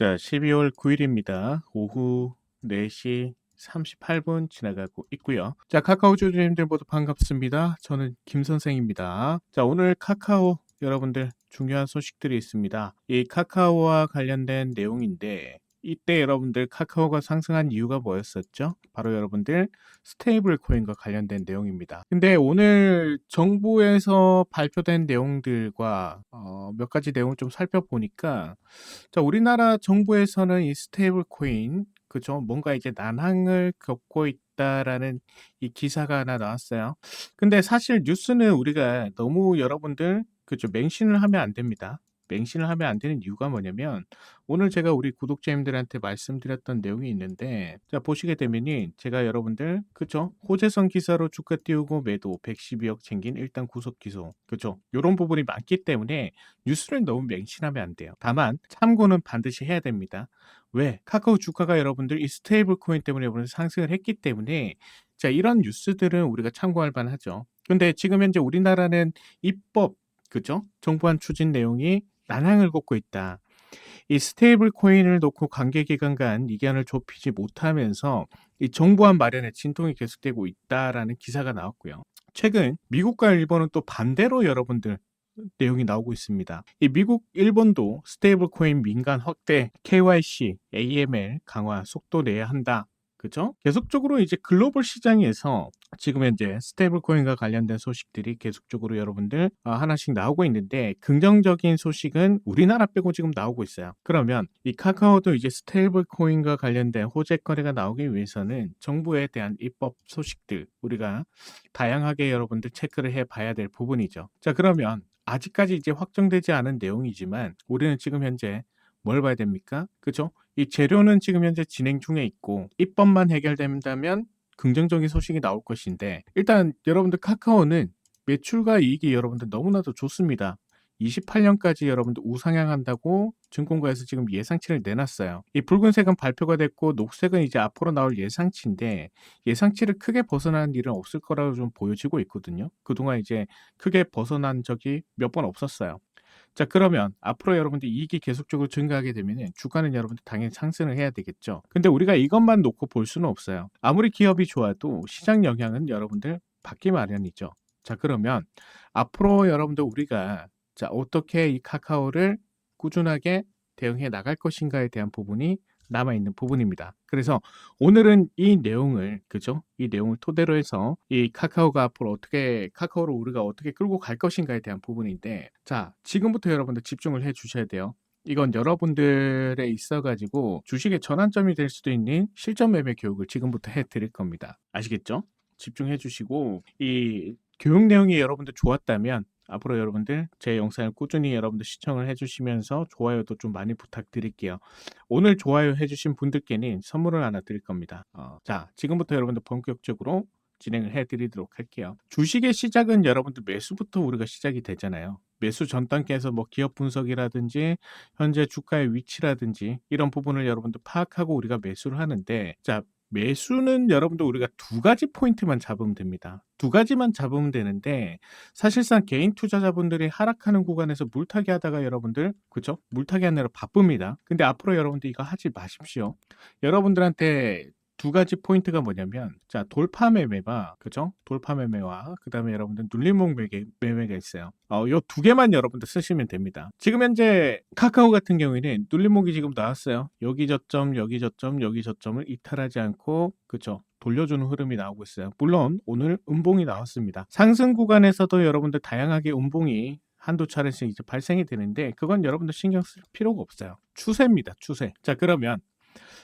자, 12월 9일입니다. 오후 4시 38분 지나가고 있고요. 자, 카카오 주주님들 모두 반갑습니다. 저는 김 선생입니다. 자, 오늘 카카오 여러분들 중요한 소식들이 있습니다. 이 카카오와 관련된 내용인데 이때 여러분들 카카오가 상승한 이유가 뭐였었죠? 바로 여러분들 스테이블 코인과 관련된 내용입니다. 근데 오늘 정부에서 발표된 내용들과 어, 몇 가지 내용을 좀 살펴보니까 자, 우리나라 정부에서는 이 스테이블 코인 그죠? 뭔가 이제 난항을 겪고 있다라는 이 기사가 하나 나왔어요. 근데 사실 뉴스는 우리가 너무 여러분들 그죠? 맹신을 하면 안 됩니다. 맹신을 하면 안 되는 이유가 뭐냐면 오늘 제가 우리 구독자님들한테 말씀드렸던 내용이 있는데 자 보시게 되면은 제가 여러분들 그쵸? 호재성 기사로 주가 띄우고 매도 112억 챙긴 일단 구속 기소. 그쵸? 요런 부분이 많기 때문에 뉴스를 너무 맹신하면 안 돼요. 다만 참고는 반드시 해야 됩니다. 왜? 카카오 주가가 여러분들 이 스테이블 코인 때문에 여러분들 상승을 했기 때문에 자 이런 뉴스들은 우리가 참고할 만하죠. 근데 지금 현재 우리나라는 입법 그죠 정부안 추진 내용이 난항을 겪고 있다. 이 스테이블 코인을 놓고 관계 기관 간 이견을 좁히지 못하면서 이 정부안 마련에 진통이 계속되고 있다라는 기사가 나왔고요. 최근 미국과 일본은 또 반대로 여러분들 내용이 나오고 있습니다. 이 미국, 일본도 스테이블 코인 민간 확대, KYC, AML 강화 속도 내야 한다. 그죠? 계속적으로 이제 글로벌 시장에서 지금 현재 스테이블 코인과 관련된 소식들이 계속적으로 여러분들 아, 하나씩 나오고 있는데 긍정적인 소식은 우리나라 빼고 지금 나오고 있어요. 그러면 이 카카오도 이제 스테이블 코인과 관련된 호재 거래가 나오기 위해서는 정부에 대한 입법 소식들 우리가 다양하게 여러분들 체크를 해 봐야 될 부분이죠. 자, 그러면 아직까지 이제 확정되지 않은 내용이지만 우리는 지금 현재 뭘 봐야 됩니까? 그죠? 이 재료는 지금 현재 진행 중에 있고 입법만 해결된다면 긍정적인 소식이 나올 것인데 일단 여러분들 카카오는 매출과 이익이 여러분들 너무나도 좋습니다. 28년까지 여러분들 우상향한다고 증권가에서 지금 예상치를 내놨어요. 이 붉은색은 발표가 됐고 녹색은 이제 앞으로 나올 예상치인데 예상치를 크게 벗어나는 일은 없을 거라고 좀 보여지고 있거든요. 그동안 이제 크게 벗어난 적이 몇 번 없었어요. 자 그러면 앞으로 여러분들 이익이 계속적으로 증가하게 되면 주가는 여러분들 당연히 상승을 해야 되겠죠. 근데 우리가 이것만 놓고 볼 수는 없어요. 아무리 기업이 좋아도 시장 영향은 여러분들 받기 마련이죠. 자 그러면 앞으로 여러분들 우리가 자 어떻게 이 카카오를 꾸준하게 대응해 나갈 것인가에 대한 부분이 남아 있는 부분입니다. 그래서 오늘은 이 내용을 그죠? 이 내용을 토대로 해서 이 카카오가 앞으로 어떻게 카카오를 우리가 어떻게 끌고 갈 것인가에 대한 부분인데 자 지금부터 여러분들 집중을 해 주셔야 돼요. 이건 여러분들에 있어 가지고 주식의 전환점이 될 수도 있는 실전 매매 교육을 지금부터 해 드릴 겁니다. 아시겠죠? 집중해 주시고 이 교육 내용이 여러분들 좋았다면 앞으로 여러분들 제 영상을 꾸준히 여러분들 시청을 해주시면서 좋아요도 좀 많이 부탁드릴게요. 오늘 좋아요 해주신 분들께는 선물을 하나 드릴 겁니다. 어, 자, 지금부터 여러분들 본격적으로 진행을 해드리도록 할게요. 주식의 시작은 여러분들 매수부터 우리가 시작이 되잖아요. 매수 전 단계에서 뭐 기업 분석이라든지 현재 주가의 위치라든지 이런 부분을 여러분들 파악하고 우리가 매수를 하는데 자 매수는 여러분들 우리가 두 가지 포인트만 잡으면 됩니다. 두 가지만 잡으면 되는데 사실상 개인 투자자분들이 하락하는 구간에서 물타기 하다가 여러분들 그죠? 물타기 하느라 바쁩니다. 근데 앞으로 여러분들 이거 하지 마십시오. 여러분들한테 두 가지 포인트가 뭐냐면 자 돌파 매매와 그죠? 돌파 매매와 그 다음에 여러분들 눌림목 매매, 매매 가 있어요. 어, 요두 개만 여러분들 쓰시면 됩니다. 지금 현재 카카오 같은 경우에는 눌림목이 지금 나왔어요. 여기 저점 여기 저점 여기 저점을 이탈하지 않고 그죠? 돌려주는 흐름이 나오고 있어요. 물론 오늘 음봉이 나왔습니다. 상승 구간에서도 여러분들 다양하게 음봉이 한두 차례씩 이제 발생이 되는데 그건 여러분들 신경 쓸 필요가 없어요. 추세입니다 추세. 자 그러면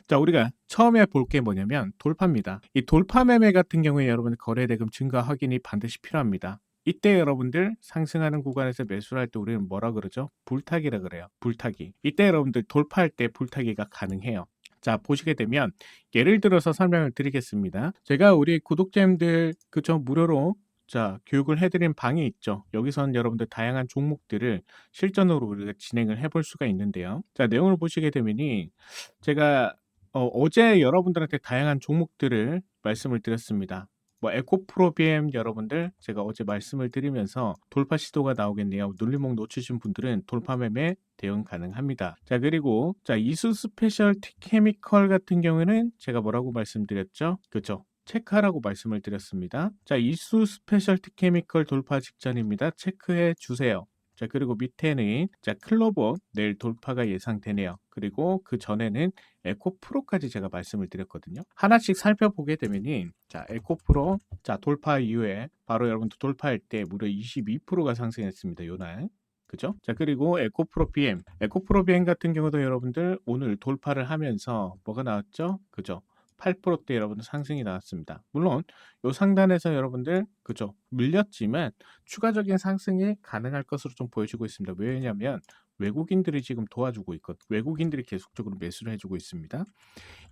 자, 우리가 처음에 볼 게 뭐냐면 돌파입니다. 이 돌파 매매 같은 경우에 여러분들 거래 대금 증가 확인이 반드시 필요합니다. 이때 여러분들 상승하는 구간에서 매수를 할 때 우리는 뭐라 그러죠? 불타기라 그래요. 불타기. 이때 여러분들 돌파할 때 불타기가 가능해요. 자, 보시게 되면 예를 들어서 설명을 드리겠습니다. 제가 우리 구독자님들 그저 무료로 자, 교육을 해드린 방이 있죠. 여기선 여러분들 다양한 종목들을 실전으로 우리가 진행을 해볼 수가 있는데요. 자, 내용을 보시게 되면이 제가 어, 어제 여러분들한테 다양한 종목들을 말씀을 드렸습니다. 뭐 에코프로 BM 여러분들 제가 어제 말씀을 드리면서 돌파 시도가 나오겠네요. 눌림목 놓치신 분들은 돌파 매매 대응 가능합니다. 자 그리고 자 이수 스페셜티 케미컬 같은 경우에는 제가 뭐라고 말씀드렸죠? 그죠? 체크하라고 말씀을 드렸습니다. 자 이수 스페셜티 케미컬 돌파 직전입니다. 체크해 주세요. 자 그리고 밑에는 자 클로버 내일 돌파가 예상되네요. 그리고 그 전에는 에코 프로까지 제가 말씀을 드렸거든요. 하나씩 살펴보게 되면은 자 에코 프로 자 돌파 이후에 바로 여러분들 돌파할 때 무려 22%가 상승했습니다. 요날. 그죠? 자 그리고 에코프로 BM 에코프로 BM 같은 경우도 여러분들 오늘 돌파를 하면서 뭐가 나왔죠? 그죠? 8%대 여러분들 상승이 나왔습니다. 물론 요 상단에서 여러분들 그죠 밀렸지만 추가적인 상승이 가능할 것으로 좀 보여지고 있습니다. 왜냐하면 외국인들이 지금 도와주고 있거든. 외국인들이 계속적으로 매수를 해주고 있습니다.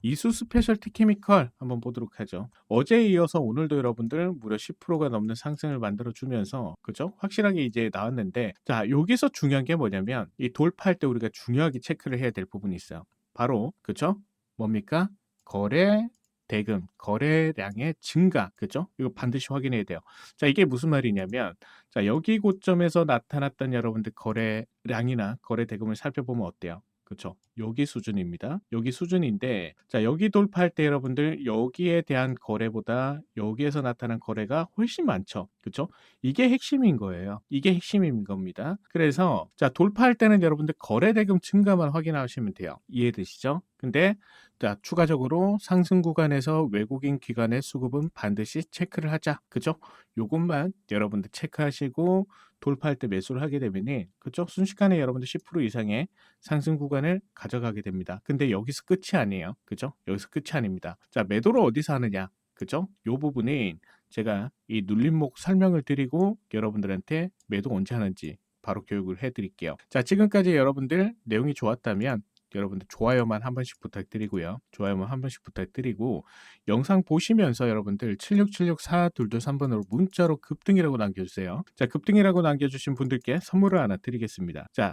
이수 스페셜티 케미컬 한번 보도록 하죠. 어제에 이어서 오늘도 여러분들 무려 10%가 넘는 상승을 만들어 주면서 그죠? 확실하게 이제 나왔는데 자 여기서 중요한 게 뭐냐면 이 돌파할 때 우리가 중요하게 체크를 해야 될 부분이 있어요. 바로 그죠? 뭡니까? 거래 대금, 거래량의 증가, 그죠? 이거 반드시 확인해야 돼요. 자, 이게 무슨 말이냐면, 자, 여기 고점에서 나타났던 여러분들 거래량이나 거래 대금을 살펴보면 어때요? 그렇죠. 여기 수준입니다. 여기 수준인데 자 여기 돌파할 때 여러분들 여기에 대한 거래보다 여기에서 나타난 거래가 훨씬 많죠. 그렇죠? 이게 핵심인 거예요. 이게 핵심인 겁니다. 그래서 자 돌파할 때는 여러분들 거래 대금 증가만 확인하시면 돼요. 이해되시죠? 근데 자 추가적으로 상승 구간에서 외국인 기관의 수급은 반드시 체크를 하자. 그죠? 요것만 여러분들 체크하시고 돌파할 때 매수를 하게 되면은 그쪽 순식간에 여러분들 10% 이상의 상승 구간을 가져가게 됩니다. 근데 여기서 끝이 아니에요. 그죠? 여기서 끝이 아닙니다. 자, 매도를 어디서 하느냐? 그죠? 요 부분은 제가 이 눌림목 설명을 드리고 여러분들한테 매도 언제 하는지 바로 교육을 해 드릴게요. 자, 지금까지 여러분들 내용이 좋았다면 여러분들 좋아요만 한 번씩 부탁드리고요. 좋아요만 한 번씩 부탁드리고 영상 보시면서 여러분들 7676422 3번으로 문자로 급등이라고 남겨주세요. 자 급등이라고 남겨주신 분들께 선물을 하나 드리겠습니다. 자이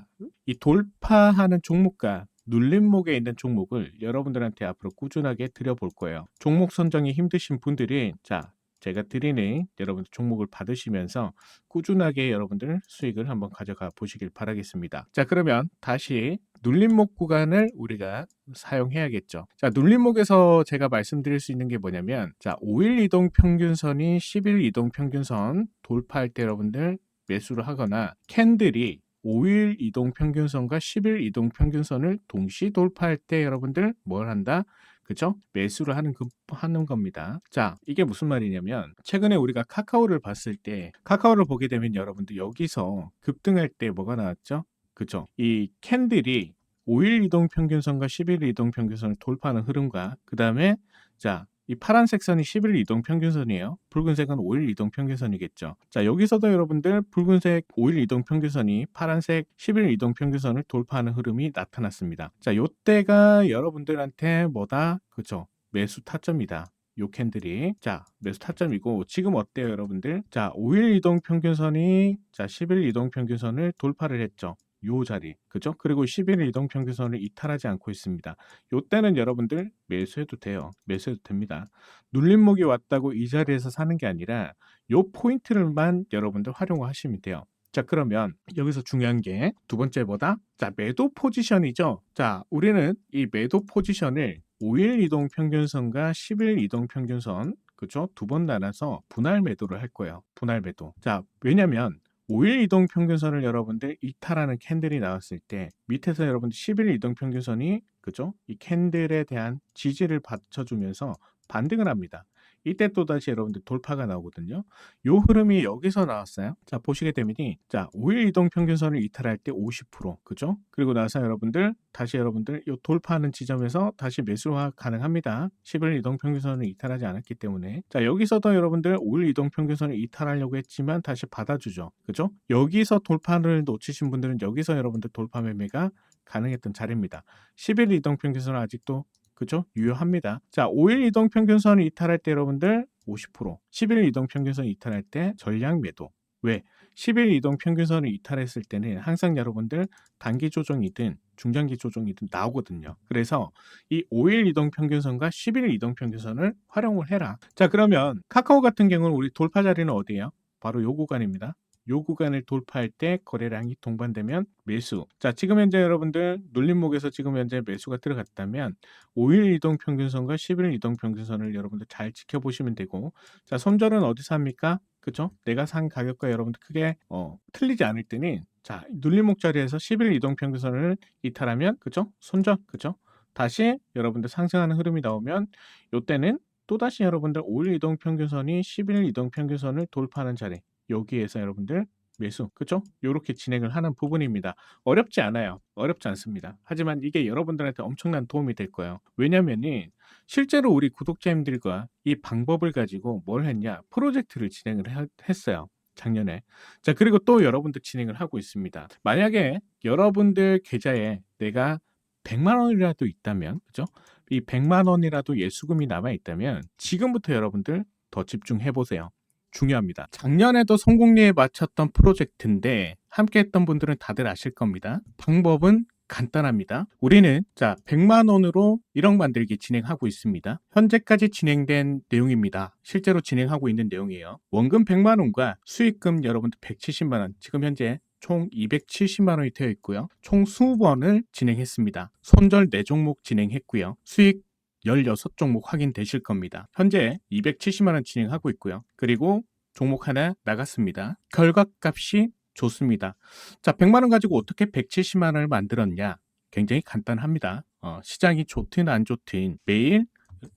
돌파하는 종목과 눌림목에 있는 종목을 여러분들한테 앞으로 꾸준하게 드려볼 거예요. 종목 선정이 힘드신 분들이 자 제가 드리는 여러분들 종목을 받으시면서 꾸준하게 여러분들 수익을 한번 가져가 보시길 바라겠습니다. 자, 그러면 다시 눌림목 구간을 우리가 사용해야겠죠. 자, 눌림목에서 제가 말씀드릴 수 있는 게 뭐냐면 자, 5일 이동 평균선이 10일 이동 평균선 돌파할 때 여러분들 매수를 하거나 캔들이 5일 이동 평균선과 10일 이동 평균선을 동시 돌파할 때 여러분들 뭘 한다? 그죠? 매수를 하는 그, 하는 겁니다. 자, 이게 무슨 말이냐면 최근에 우리가 카카오를 봤을 때 카카오를 보게 되면 여러분들 여기서 급등할 때 뭐가 나왔죠? 그죠? 이 캔들이 5일 이동 평균선과 10일 이동 평균선을 돌파하는 흐름과 그 다음에 자, 이 파란색 선이 10일 이동 평균선이에요. 붉은색은 5일 이동 평균선이겠죠. 자, 여기서도 여러분들 붉은색 5일 이동 평균선이 파란색 10일 이동 평균선을 돌파하는 흐름이 나타났습니다. 자, 요때가 여러분들한테 뭐다? 그죠? 매수 타점이다. 요 캔들이 자 매수 타점이고 지금 어때요 여러분들 자 5일 이동 평균선이 자 10일 이동 평균선을 돌파를 했죠 요 자리 그죠? 그리고 10일 이동 평균선을 이탈하지 않고 있습니다. 요때는 여러분들 매수해도 돼요. 매수해도 됩니다. 눌림목이 왔다고 이 자리에서 사는 게 아니라 요 포인트를만 여러분들 활용하시면 돼요. 자 그러면 여기서 중요한 게 두 번째 보다 자 매도 포지션이죠. 자 우리는 이 매도 포지션을 5일 이동 평균선과 10일 이동 평균선 그죠? 두 번 나눠서 분할 매도를 할 거예요. 분할 매도. 자 왜냐면 5일 이동 평균선을 여러분들 이탈하는 캔들이 나왔을 때 밑에서 여러분들 10일 이동 평균선이 그죠? 이 캔들에 대한 지지를 받쳐주면서 반등을 합니다. 이때 또 다시 여러분들 돌파가 나오거든요. 요 흐름이 여기서 나왔어요. 자, 보시게 되면이 자, 5일 이동 평균선을 이탈할 때 50%, 그죠? 그리고 나서 여러분들 다시 여러분들 요 돌파하는 지점에서 다시 매수가 가능합니다. 10일 이동 평균선을 이탈하지 않았기 때문에 자, 여기서도 여러분들 5일 이동 평균선을 이탈하려고 했지만 다시 받아주죠. 그죠? 여기서 돌파를 놓치신 분들은 여기서 여러분들 돌파 매매가 가능했던 자리입니다. 10일 이동 평균선은 아직도 그죠? 유효합니다. 자, 5일 이동 평균선을 이탈할 때 여러분들 50%, 10일 이동 평균선 이탈할 때 전량 매도. 왜? 10일 이동 평균선을 이탈했을 때는 항상 여러분들 단기 조정이든 중장기 조정이든 나오거든요. 그래서 이 5일 이동 평균선과 10일 이동 평균선을 활용을 해라. 자, 그러면 카카오 같은 경우는 우리 돌파 자리는 어디예요? 바로 요 구간입니다. 요 구간을 돌파할 때 거래량이 동반되면 매수. 자, 지금 현재 여러분들 눌림목에서 지금 현재 매수가 들어갔다면 5일 이동 평균선과 10일 이동 평균선을 여러분들 잘 지켜보시면 되고 자, 손절은 어디서 합니까? 그죠? 내가 산 가격과 여러분들 크게 어, 틀리지 않을 때는 자, 눌림목 자리에서 10일 이동 평균선을 이탈하면 그죠? 손절. 그죠? 다시 여러분들 상승하는 흐름이 나오면 요때는 또다시 여러분들 5일 이동 평균선이 10일 이동 평균선을 돌파하는 자리 여기에서 여러분들 매수 그죠? 요렇게 진행을 하는 부분입니다. 어렵지 않아요. 어렵지 않습니다. 하지만 이게 여러분들한테 엄청난 도움이 될 거예요. 왜냐면은 실제로 우리 구독자님들과 이 방법을 가지고 뭘 했냐? 프로젝트를 진행을 해- 했어요. 작년에. 자, 그리고 또 여러분들 진행을 하고 있습니다. 만약에 여러분들 계좌에 내가 100만 원이라도 있다면, 그죠? 이 100만 원이라도 예수금이 남아 있다면 지금부터 여러분들 더 집중해 보세요. 중요합니다. 작년에도 성공리에 마쳤던 프로젝트인데 함께 했던 분들은 다들 아실 겁니다. 방법은 간단합니다. 우리는 자 100만 원으로 1억 만들기 진행하고 있습니다. 현재까지 진행된 내용입니다. 실제로 진행하고 있는 내용이에요. 원금 100만 원과 수익금 여러분들 170만 원. 지금 현재 총 270만 원이 되어 있고요. 총 20번을 진행했습니다. 손절 4종목 진행했고요. 수익 16종목 확인되실 겁니다. 현재 270만 원 진행하고 있고요. 그리고 종목 하나 나갔습니다. 결과값이 좋습니다. 자, 100만 원 가지고 어떻게 170만 원을 만들었냐? 굉장히 간단합니다. 어, 시장이 좋든 안 좋든 매일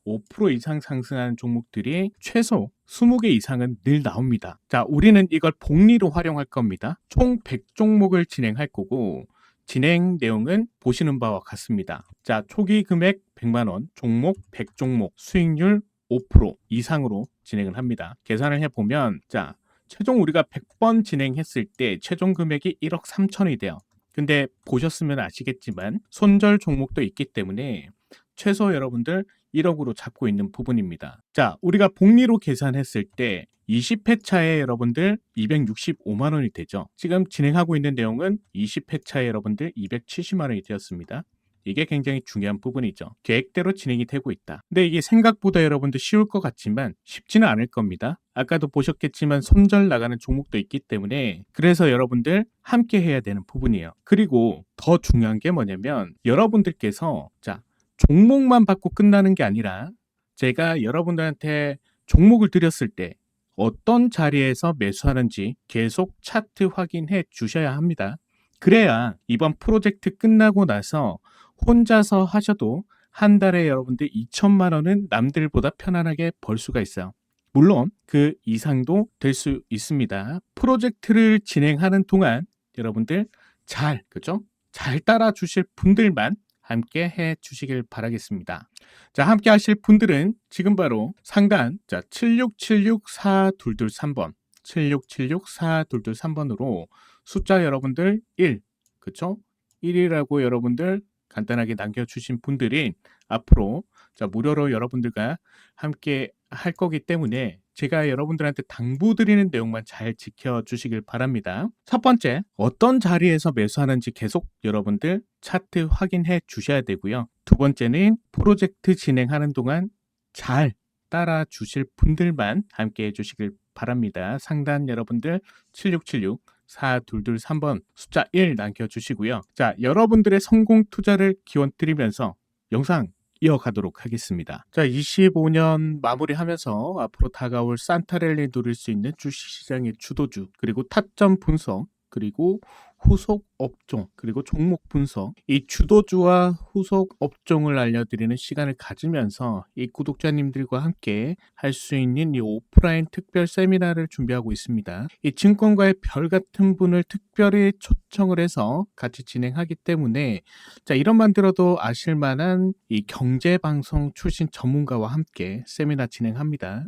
5% 이상 상승하는 종목들이 최소 20개 이상은 늘 나옵니다. 자, 우리는 이걸 복리로 활용할 겁니다. 총 100종목을 진행할 거고 진행 내용은 보시는 바와 같습니다. 자, 초기 금액 100만 원, 종목 100종목, 수익률 5% 이상으로 진행을 합니다. 계산을 해 보면 자, 최종 우리가 100번 진행했을 때 최종 금액이 1억 3천이 돼요. 근데 보셨으면 아시겠지만 손절 종목도 있기 때문에 최소 여러분들 1억으로 잡고 있는 부분입니다. 자, 우리가 복리로 계산했을 때 20회차에 여러분들 265만 원이 되죠. 지금 진행하고 있는 내용은 20회차에 여러분들 270만 원이 되었습니다. 이게 굉장히 중요한 부분이죠. 계획대로 진행이 되고 있다. 근데 이게 생각보다 여러분들 쉬울 것 같지만 쉽지는 않을 겁니다. 아까도 보셨겠지만 손절 나가는 종목도 있기 때문에 그래서 여러분들 함께 해야 되는 부분이에요. 그리고 더 중요한 게 뭐냐면 여러분들께서 자, 종목만 받고 끝나는 게 아니라 제가 여러분들한테 종목을 드렸을 때 어떤 자리에서 매수하는지 계속 차트 확인해 주셔야 합니다. 그래야 이번 프로젝트 끝나고 나서 혼자서 하셔도 한 달에 여러분들 2천만 원은 남들보다 편안하게 벌 수가 있어요. 물론 그 이상도 될 수 있습니다. 프로젝트를 진행하는 동안 여러분들 잘, 그죠? 잘 따라 주실 분들만 함께 해 주시길 바라겠습니다. 자, 함께 하실 분들은 지금 바로 상단 자, 76764223번 76764223번으로 숫자 여러분들 1 그쵸? 1이라고 여러분들 간단하게 남겨주신 분들이 앞으로 자, 무료로 여러분들과 함께 할 거기 때문에 제가 여러분들한테 당부드리는 내용만 잘 지켜주시길 바랍니다. 첫 번째, 어떤 자리에서 매수하는지 계속 여러분들 차트 확인해 주셔야 되고요. 두 번째는 프로젝트 진행하는 동안 잘 따라 주실 분들만 함께 해 주시길 바랍니다. 상단 여러분들 7676 4223번 숫자 1 남겨주시고요. 자, 여러분들의 성공 투자를 기원 드리면서 영상 이어가도록 하겠습니다. 자, 25년 마무리하면서 앞으로 다가올 산타랠리 누릴 수 있는 주식시장의 주도주, 그리고 타점 분석, 그리고 후속 업종, 그리고 종목 분석, 이 주도주와 후속 업종을 알려드리는 시간을 가지면서 이 구독자님들과 함께 할 수 있는 이 오프라인 특별 세미나를 준비하고 있습니다. 이 증권가의 별 같은 분을 특별히 초청을 해서 같이 진행하기 때문에 자, 이런만 들어도 아실 만한 이 경제 방송 출신 전문가와 함께 세미나 진행합니다.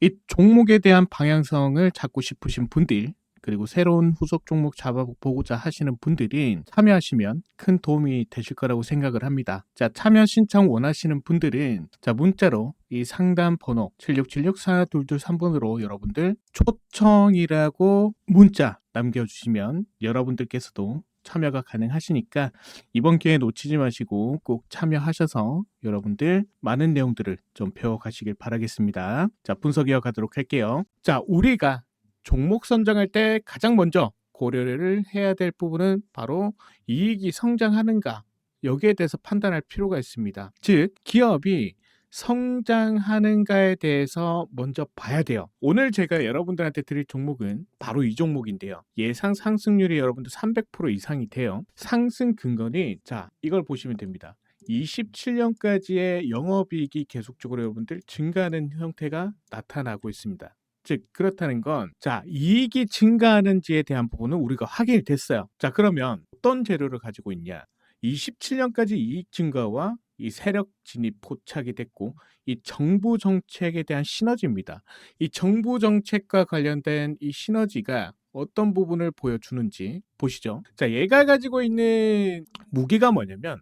이 종목에 대한 방향성을 잡고 싶으신 분들 그리고 새로운 후속 종목 잡아보고자 하시는 분들이 참여하시면 큰 도움이 되실 거라고 생각을 합니다. 자, 참여 신청 원하시는 분들은 자, 문자로 이 상담 번호 76764223번으로 여러분들 초청이라고 문자 남겨주시면 여러분들께서도 참여가 가능하시니까 이번 기회 놓치지 마시고 꼭 참여하셔서 여러분들 많은 내용들을 좀 배워가시길 바라겠습니다. 자, 분석 이어 가도록 할게요. 자, 우리가 종목 선정할 때 가장 먼저 고려를 해야 될 부분은 바로 이익이 성장하는가 여기에 대해서 판단할 필요가 있습니다. 즉, 기업이 성장하는가에 대해서 먼저 봐야 돼요. 오늘 제가 여러분들한테 드릴 종목은 바로 이 종목인데요. 예상 상승률이 여러분들 300% 이상이 돼요. 상승 근거는 자, 이걸 보시면 됩니다. 27년까지의 영업이익이 계속적으로 여러분들 증가하는 형태가 나타나고 있습니다. 즉 그렇다는 건 자 이익이 증가하는지에 대한 부분은 우리가 확인이 됐어요. 자 그러면 어떤 재료를 가지고 있냐? 27년까지 이익 증가와 이 세력 진입 포착이 됐고 이 정부 정책에 대한 시너지입니다. 이 정부 정책과 관련된 이 시너지가 어떤 부분을 보여주는지 보시죠. 자, 얘가 가지고 있는 무기가 뭐냐면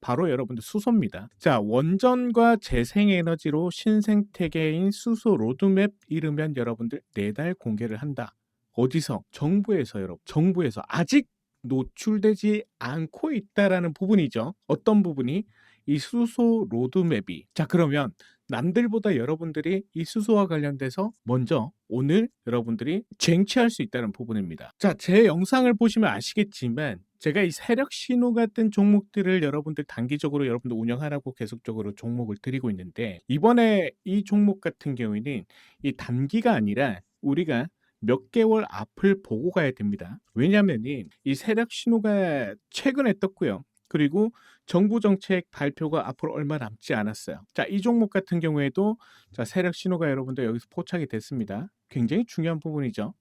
바로 여러분들 수소입니다. 자, 원전과 재생에너지로 신생태계인 수소 로드맵 이르면 여러분들 내달 공개를 한다. 어디서? 정부에서 여러분. 정부에서 아직 노출되지 않고 있다라는 부분이죠. 어떤 부분이? 이 수소 로드맵이. 자, 그러면 남들보다 여러분들이 이 수소와 관련돼서 먼저 오늘 여러분들이 쟁취할 수 있다는 부분입니다. 자, 제 영상을 보시면 아시겠지만 제가 이 세력 신호 같은 종목들을 여러분들 단기적으로 여러분들 운영하라고 계속적으로 종목을 드리고 있는데 이번에 이 종목 같은 경우에는 이 단기가 아니라 우리가 몇 개월 앞을 보고 가야 됩니다. 왜냐하면 이 세력 신호가 최근에 떴고요. 그리고 정부 정책 발표가 앞으로 얼마 남지 않았어요. 자, 이 종목 같은 경우에도 자, 세력 신호가 여러분들 여기서 포착이 됐습니다. 굉장히 중요한 부분이죠.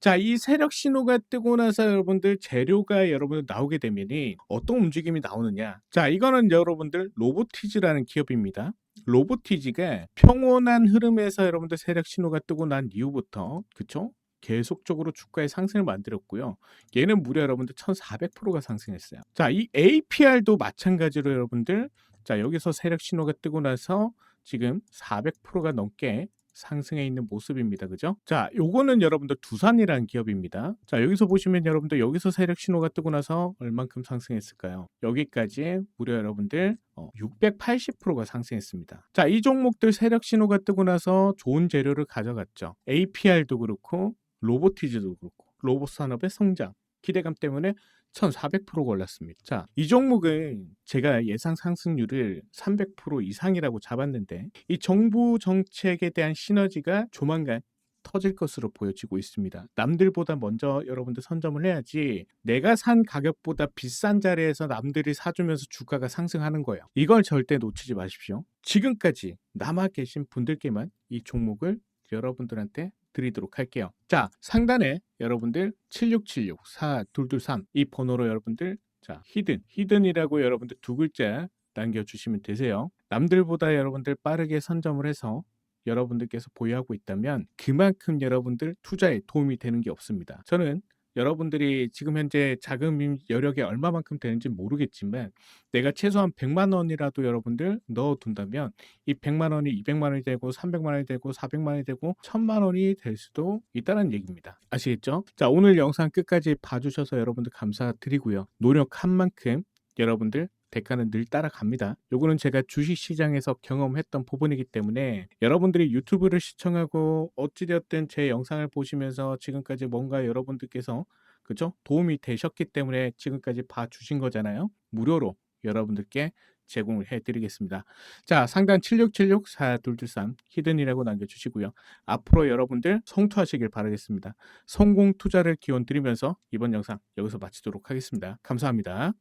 자, 이 세력 신호가 뜨고 나서 여러분들 재료가 여러분들 나오게 되면 어떤 움직임이 나오느냐? 자, 이거는 여러분들 로보티즈라는 기업입니다. 로보티즈가 평온한 흐름에서 여러분들 세력 신호가 뜨고 난 이후부터 그쵸? 계속적으로 주가의 상승을 만들었고요. 얘는 무려 여러분들 1,400%가 상승했어요. 자, 이 APR도 마찬가지로 여러분들 자, 여기서 세력 신호가 뜨고 나서 지금 400%가 넘게 상승해 있는 모습입니다. 그죠? 자, 요거는 여러분들 두산이라는 기업입니다. 자, 여기서 보시면 여러분들 여기서 세력 신호가 뜨고 나서 얼만큼 상승했을까요? 여기까지 무려 여러분들 어, 680%가 상승했습니다. 자, 이 종목들 세력 신호가 뜨고 나서 좋은 재료를 가져갔죠. APR도 그렇고 로보티즈도 그렇고 로봇 산업의 성장 기대감 때문에 1,400%가 올랐습니다. 자, 이 종목은 제가 예상 상승률을 300% 이상이라고 잡았는데 이 정부 정책에 대한 시너지가 조만간 터질 것으로 보여지고 있습니다. 남들보다 먼저 여러분들 선점을 해야지 내가 산 가격보다 비싼 자리에서 남들이 사주면서 주가가 상승하는 거예요. 이걸 절대 놓치지 마십시오. 지금까지 남아 계신 분들께만 이 종목을 여러분들한테 드리도록 할게요. 자, 상단에 여러분들 7676-4223 이 번호로 여러분들 자, 히든, 히든이라고 여러분들 두 글자 남겨주시면 되세요. 남들보다 여러분들 빠르게 선점을 해서 여러분들께서 보유하고 있다면 그만큼 여러분들 투자에 도움이 되는 게 없습니다. 저는 여러분들이 지금 현재 자금 여력이 얼마만큼 되는지 모르겠지만 내가 최소한 100만 원이라도 여러분들 넣어둔다면 이 100만 원이 200만 원이 되고 300만 원이 되고 400만 원이 되고 1000만 원이 될 수도 있다는 얘기입니다. 아시겠죠? 자 오늘 영상 끝까지 봐주셔서 여러분들 감사드리고요. 노력한 만큼 여러분들 대가는 늘 따라갑니다. 요거는 제가 주식 시장에서 경험했던 부분이기 때문에 여러분들이 유튜브를 시청하고 어찌되었든 제 영상을 보시면서 지금까지 뭔가 여러분들께서 그죠? 도움이 되셨기 때문에 지금까지 봐주신 거잖아요. 무료로 여러분들께 제공을 해드리겠습니다. 자, 상단 7676-4223 히든이라고 남겨주시고요. 앞으로 여러분들 성투하시길 바라겠습니다. 성공 투자를 기원 드리면서 이번 영상 여기서 마치도록 하겠습니다. 감사합니다.